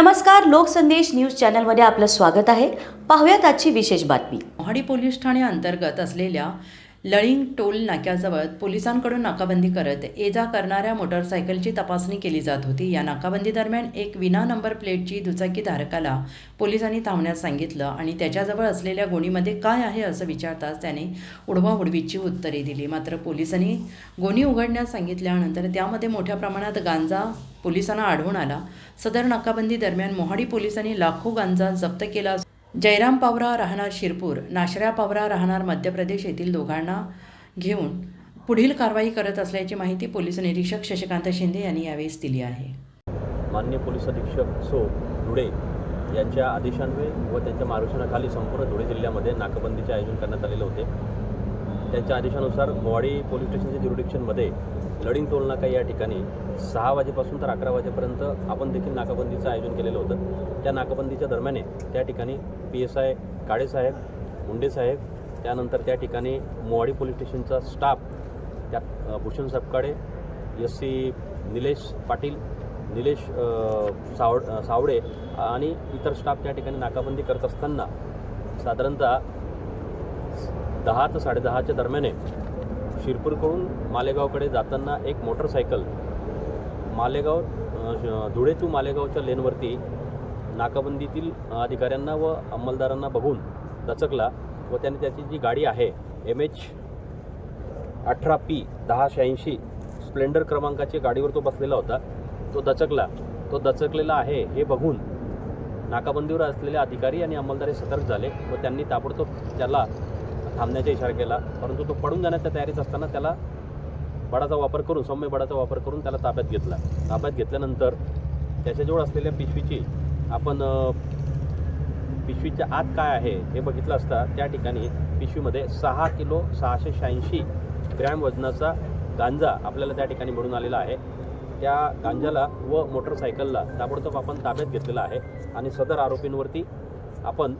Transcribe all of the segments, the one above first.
नमस्कार लोकसंदेश न्यूज चॅनलमध्ये आपलं स्वागत आहे. पाहूयात आजची विशेष बातमी. मोहाडी पोलीस ठाणे अंतर्गत असलेल्या लळिंग टोल नाक्याजवळ पोलिसांकडून नाकाबंदी करत ये जा करणाऱ्या मोटरसायकलची तपासणी केली जात होती. या नाकाबंदी दरम्यान एक विना नंबर प्लेटची दुचाकी धारकाला पोलिसांनी थांबण्यास सांगितलं आणि त्याच्याजवळ असलेल्या गोणीमध्ये काय आहे असं विचारताच त्याने उडवाउडवीची उत्तरे दिली. मात्र पोलिसांनी गोणी उघडण्यास सांगितल्यानंतर त्यामध्ये मोठ्या प्रमाणात गांजा पोलिसांना आढळून आला. सदर नाकाबंदी दरम्यान मोहाडी पोलिसांनी लाखो गांजा जप्त केला असून जयराम पावरा राहणार शिरपूर नाशऱ्या पावरा राहणार मध्य प्रदेश येथील दोघांना घेऊन पुढील कारवाई करत असल्याची माहिती पोलीस निरीक्षक शशिकांत शिंदे यांनी यावेळेस दिली आहे. मान्य पोलीस अधीक्षक सो धुळे यांच्या आदेशान्वये व त्यांच्या मार्गदर्शनाखाली संपूर्ण धुळे जिल्ह्यामध्ये नाकाबंदीचे आयोजन करण्यात आलेले होते. त्यांच्या आदेशानुसार मोवाडी पोलीस स्टेशनच्या ज्युरिडिक्शनमध्ये लडिंग टोल नाका या ठिकाणी सहा वाजेपासून तर अकरा वाजेपर्यंत आपण देखील नाकाबंदीचं आयोजन केलेलं होतं. त्या नाकाबंदीच्या दरम्याने त्या ठिकाणी पी एस आय काळेसाहेब मुंडेसाहेब त्यानंतर त्या ठिकाणी मोवाडी पोलीस स्टेशनचा स्टाफ त्यात भूषण सपकाळे एस सी निलेश पाटील निलेश सावड सावडे आणि इतर स्टाफ त्या ठिकाणी नाकाबंदी करत असताना साधारणतः दहा ते साडेदहाच्या दरम्याने शिरपूरकडून मालेगावकडे जाताना एक मोटरसायकल मालेगाव श- धुळे टू मालेगावच्या लेनवरती नाकाबंदीतील अधिकाऱ्यांना व अंमलदारांना बघून दचकला व त्याने त्याची जी गाडी आहे एम एच अठरा पी दहा शहाऐंशी स्प्लेंडर क्रमांकाची गाडीवर तो बसलेला होता. तो दचकला. तो दचकलेला आहे हे बघून नाकाबंदीवर असलेले अधिकारी आणि अंमलदार सतर्क झाले व त्यांनी ताबडतोब त्याला थांबण्याचा इशारा केला. परंतु तो पडून जाण्याच्या तयारीत असताना त्याला बडाचा वापर करून सौम्य बडाचा वापर करून त्याला ताब्यात घेतला. ताब्यात घेतल्यानंतर त्याच्याजवळ असलेल्या पिशवीची आपण पिशवीच्या आत काय आहे हे बघितलं असता त्या ठिकाणी पिशवीमध्ये सहा किलो सहाशे शहाऐंशी ग्रॅम वजनाचा गांजा आपल्याला त्या ठिकाणी मिळून आलेला आहे. त्या गांजाला व मोटरसायकलला ताबडतोब आपण ताब्यात घेतलेला आहे. आणि सदर आरोपींवरती आपण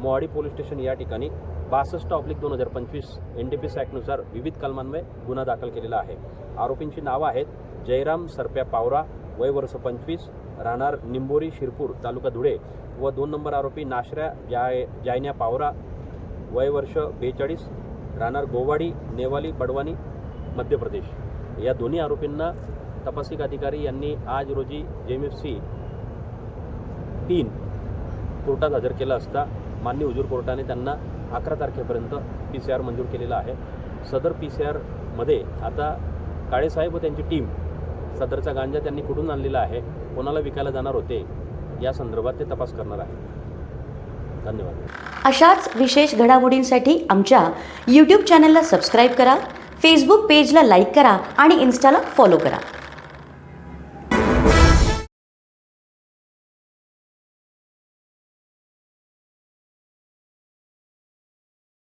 मोहाडी पोलीस स्टेशन या ठिकाणी बासष्ट ऑब्लिक दोन हजार पंचवीस एन डी पी ॲक्टनुसार विविध कलमान्वये गुन्हा दाखल केलेला आहे. आरोपींची नावं आहेत जयराम सरप्या पावरा वय वर्ष पंचवीस राहणार निंबोरी शिरपूर तालुका धुळे व दोन नंबर आरोपी नाशऱ्या जाय जायन्या पावरा वय वर्ष बेचाळीस राहणार गोवाडी नेवाली बडवानी मध्य प्रदेश. या दोन्ही आरोपींना तपासिक अधिकारी यांनी आज रोजी जेम एफ सी तीन कोर्टात हजर केला असता मान्य हुजूर कोर्टाने त्यांना अकरा तारखेपर्यंत पी सी आर मंजूर केलेला आहे. सदर पी सी आरमध्ये आता काळेसाहेब व त्यांची टीम सदरचा गांजा त्यांनी कुठून आणलेला आहे कोणाला विकायला जाणार होते या संदर्भात ते तपास करणार आहे धन्यवाद. अशाच विशेष घडामोडींसाठी आमच्या यूट्यूब चॅनलला सबस्क्राईब करा फेसबुक पेजला लाईक करा आणि इन्स्टाला फॉलो करा.